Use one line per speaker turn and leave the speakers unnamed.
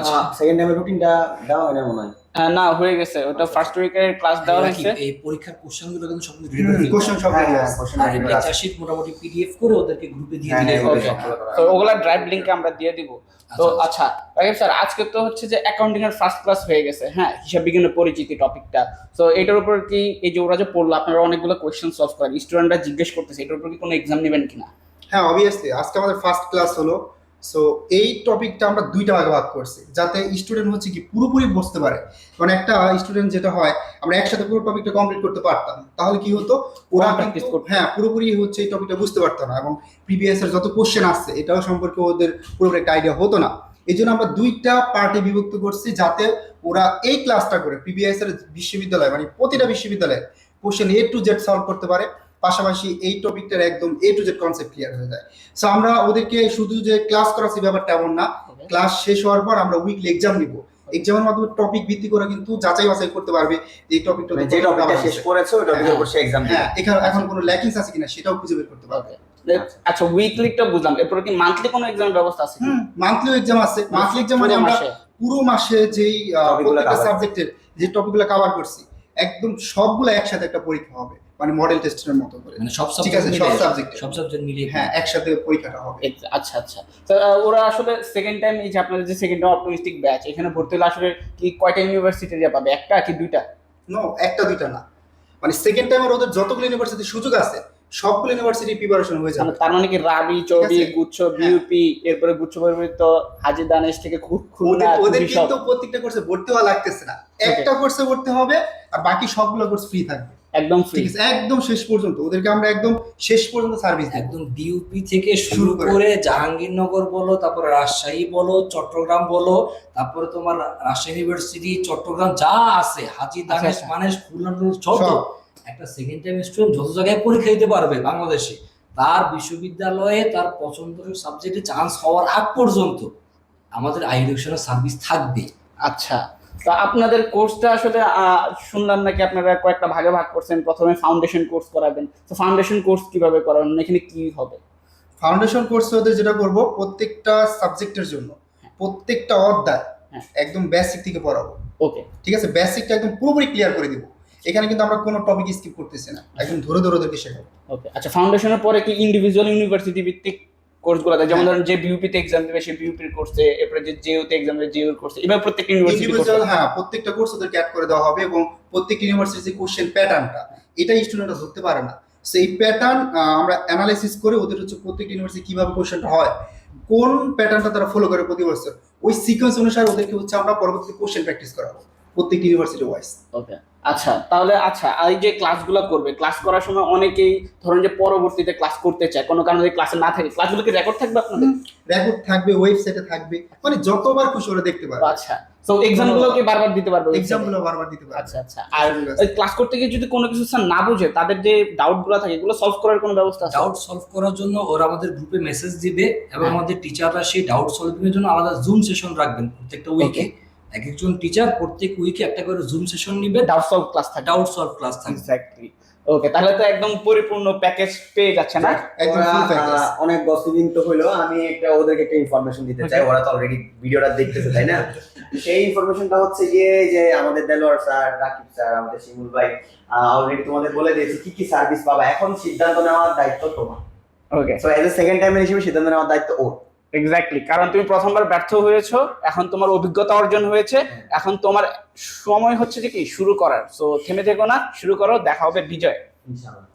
আচ্ছা।
সেকেন্ড টাইমের রুটিনটা দেওয়া হয় না মনে হয়?
না হয়ে গেছে। ওটা ফার্স্ট উইকের ক্লাস দেওয়া হয়েছে।
এই পরীক্ষার কোশ্চেনগুলো কিন্তু সব
কোশ্চেন সব
আর লেকচার শিট মোটামুটি পিডিএফ করে ওদেরকে গ্রুপে দিয়ে
হ্যাঁ,
দিলে
হ্যাঁ,
হবে।
তো ওগুলা ড্রাইভ লিংক আমরা দিয়ে দিব। তো
আচ্ছা,
আচ্ছা রাকিব স্যার আজকে তো হচ্ছে যে অ্যাকাউন্টিং এর ফার্স্ট ক্লাস হয়ে গেছে। হ্যাঁ হিসাব বিজ্ঞানের পরিচিতি টপিকটা তো এটার উপর কি এই যে ওরা যে পড়ল আপনারা অনেকগুলো কোয়েশ্চেন সলভ করেন। স্টুডেন্টরা জিজ্ঞেস করতেছে এটার উপর কি কোনো এক্সাম নেবেন কিনা?
হ্যাঁ অবভিয়াসলি আজকে আমাদের ফার্স্ট ক্লাস হলো। সো এই টপিকটা আমরা দুইটা ভাগে ভাগ করছি। যাতে স্টুডেন্ট হচ্ছে কি পুরোপুরি বুঝতে পারে। কারণ একটা স্টুডেন্ট যেটা হয় আমরা একসাথে পুরো টপিকটা কমপ্লিট করতে পারতাম। তাহলে কি হতো? ওরা। হ্যাঁ পুরোপুরি হচ্ছে এই টপিকটা বুঝতে পারতো না এবং প্রিভিয়াস এর যত কোশ্চেন আসছে এটাও সম্পর্কে ওদের পুরোপুরি একটা আইডিয়া হতো না। এই জন্য আমরা দুইটা পার্টে বিভক্ত করছি যাতে ওরা এই ক্লাসটা করে প্রিভিয়াস এর বিশ্ববিদ্যালয় মানে প্রতিটা বিশ্ববিদ্যালয়ে question A to Z solve করতে পারে। পাশাপাশি এই টপিকটার একদম A to Z concept clear হয়ে যায়। সো আমরা ওদেরকে শুধু যে ক্লাস করাচ্ছি ব্যাপারটা এমন না। ক্লাস শেষ হওয়ার পর আমরা উইকলি এক্সাম নিব। এক্সামের মাধ্যমে টপিক ভিত্তি করে কিন্তু যাচাই বাছাই করতে পারবে যে টপিকটা
মানে যে টপিকটা শেষ করেছে ওই টপিকের উপর সে এক্সাম
হ্যাঁ এখানে এখন কোনো ল্যাকিংস আছে কিনা সেটাও খুঁজে বের করতে পারবে।
আচ্ছা। উইকলিটা বুঝলাম। এরপরে কি মান্থলি কোনো এক্সামের ব্যবস্থা আছে কি?
মান্থলি এক্সাম আছে। মান্থলি এক্সাম মানে আমরা পুরো মাসে যেই প্রত্যেকটা সাবজেক্টের যে টপিকগুলো কভার করছি একদম সবগুলো একসাথে একটা পরীক্ষা হবে। মানে মডেল টেস্টের মতো করে।
মানে সব
ঠিক আছে,
সাবজেক্ট
সব এ।
সব সাবজেক্ট মিলিয়ে
হ্যাঁ একসাথে পরীক্ষাটা হবে।
আচ্ছা আচ্ছা। তো ওরা আসলে সেকেন্ড টাইম এই যে আপনাদের যে সেকেন্ড টাইম অপটিমিস্টিক ব্যাচ এখানে ভর্তি হলে আসলে কি কয়টা ইউনিভার্সিটি দিয়ে পাবে? একটা কি দুইটা?
নো একটা দুইটা না। মানে সেকেন্ড টাইমের ওদের যতগুলো ইউনিভার্সিটি সুযোগ আছে সবগুলো ইউনিভার্সিটি প্রিপারেশন হয়ে যাবে।
তার মানে কি রাবি চবি গুচ্ছ। বিউপি এরপরে গুচ্ছ পরিবর্তিত হাজি দানেশ থেকে খু- খুলনা
ওদের ওদের কিন্তু প্রত্যেকটা কোর্সে ভর্তি হওয়া লাগতেছে না। একটা কোর্সে ভর্তি হবে আর বাকি সবগুলো কোর্স ফ্রি থাকবে।
একদম ফ্রি
একদম শেষ পর্যন্ত ওদেরকে আমরা একদম শেষ পর্যন্ত সার্ভিস
একদম বিউপি থেকে শুরু
করে।
জাহাঙ্গীরনগর বলো তারপর রাজশাহী বলো চট্টগ্রাম বলো তারপরে তোমার রাজশাহী ইউনিভার্সিটি চট্টগ্রাম যা আছে হাজি দানেশ। মানেশ খুলনা যত একটা সেকেন্ড টাইম স্টুডেন্ট যত জায়গায় পরীক্ষা দিতে পারবে বাংলাদেশে তার বিশ্ববিদ্যালয়ে তার পছন্দের সাবজেক্টে চান্স হওয়ার আগ পর্যন্ত আমাদের আই সার্ভিস থাকবে।
আচ্ছা। তা আপনাদের কোর্সটা আসলে শুনলাম নাকি আপনারা কয়েকটা ভাগে ভাগ করছেন। প্রথমে ফাউন্ডেশন কোর্স করাবেন। তো ফাউন্ডেশন কোর্স কীভাবে করাবেন? এখানে কি হবে?
ফাউন্ডেশন কোর্সে ওদের যেটা করব প্রত্যেকটা সাবজেক্টের জন্য প্রত্যেকটা অধ্যায়
হ্যাঁ।
একদম বেসিক থেকে পড়াবো।
ওকে
ঠিক আছে? বেসিকটা একদম পুরোপুরি ক্লিয়ার করে দিব। এখানে কিন্তু আমরা কোনো টপিক স্কিপ করতেছি না। একদম ধরে ধরে ওদেরকে শেখাবো।
ওকে আচ্ছা ফাউন্ডেশনের পরে কি ইন্ডিভিজুয়াল ইউনিভার্সিটি ভিত্তিক কোর্সগুলো যেমন ধরেন যে বিউপিতে এক্সাম দেবে সে বিউপির কোর্সে এরপরে যে এক্সাম দেবে কোর্সে এবার প্রত্যেকটা ইউনিভার্সিটি
হ্যাঁ প্রত্যেকটা কোর্স ওদেরকে অ্যাড করে দেওয়া হবে এবং প্রত্যেক ইউনিভার্সিটির যে কোশ্চেন প্যাটার্নটা এটা স্টুডেন্টরা ধরতে পারে না। সেই প্যাটার্ন আমরা অ্যানালাইসিস করে ওদের হচ্ছে প্রত্যেক ইউনিভার্সিটি কীভাবে কোশ্চেনটা হয় কোন প্যাটার্নটা তারা ফলো করে প্রতি বছর ওই সিকোয়েন্স অনুসারে ওদেরকে হচ্ছে আমরা পরবর্তী কোশ্চেন প্র্যাকটিস করাবো প্রত্যেক ইউনিভার্সিটি ওয়াইজ
ওকে আচ্ছা তাহলে আচ্ছা এই যে ক্লাসগুলো করবে ক্লাস করার সময় অনেকেই ধরেন যে পরবর্তীতে ক্লাস করতে চায় কোনো কারণে যদি ক্লাসে না থাকে ক্লাসগুলো কি রেকর্ড থাকবে আপনাদের?
রেকর্ড থাকবে ওয়েবসাইটে থাকবে মানে যতবার খুশি ওরা দেখতে পারবে।
আচ্ছা তো এক্সামগুলো কি বারবার দিতে পারবে
এক্সামগুলো বারবার দিতে পারবে।
আচ্ছা আচ্ছা আর ক্লাস করতে গিয়ে যদি কোনো কিছু স্যার না বুঝে তাদের যে ডাউটগুলো থাকে এগুলো সলভ করার কোনো ব্যবস্থা আছে?
ডাউট সলভ করার জন্য ওরা আমাদের গ্রুপে মেসেজ দিবে এবং
হ্যাঁ।
আমাদের টিচাররা সেই ডাউট সলভিং এর জন্য আলাদা জুম সেশন রাখবেন প্রত্যেকটা উইকে এক একজন টিচার প্রত্যেক উইকে একটা করে জুম সেশন নিবে।
ডাউট সলভ ক্লাস থাকে।
ডাউট সলভ ক্লাস থাকবে
এক্স্যাক্টলি ওকে তাহলে তো একদম পরিপূর্ণ প্যাকেজ পেয়ে যাচ্ছে না?
অনেক গসিপিং তো হইল। আমি একটা ওদেরকে একটা ইনফরমেশন দিতে চাই। ওরা তো অলরেডি ভিডিওটা দেখতেছে তাই না? সেই ইনফরমেশনটা হচ্ছে গিয়ে যে আমাদের দেলোয়ার স্যার রাকিব স্যার আমাদের শিমুল ভাই অলরেডি তোমাদের বলে দিয়েছে কি কি সার্ভিস পাবা? এখন সিদ্ধান্ত নেওয়ার দায়িত্ব তোমার।
Okay
so as a second টাইমের হিসেবে সিদ্ধান্ত নেওয়ার দায়িত্ব ওর।
এক্স্যাক্টলি কারণ তুমি প্রথমবার ব্যর্থ হয়েছো, এখন তোমার অভিজ্ঞতা অর্জন হয়েছে, এখন তোমার সময় হচ্ছে যে কি? শুরু করার। সো থেমে থেকো না, শুরু করো, দেখা হবে বিজয়।
ইনশাআল্লাহ।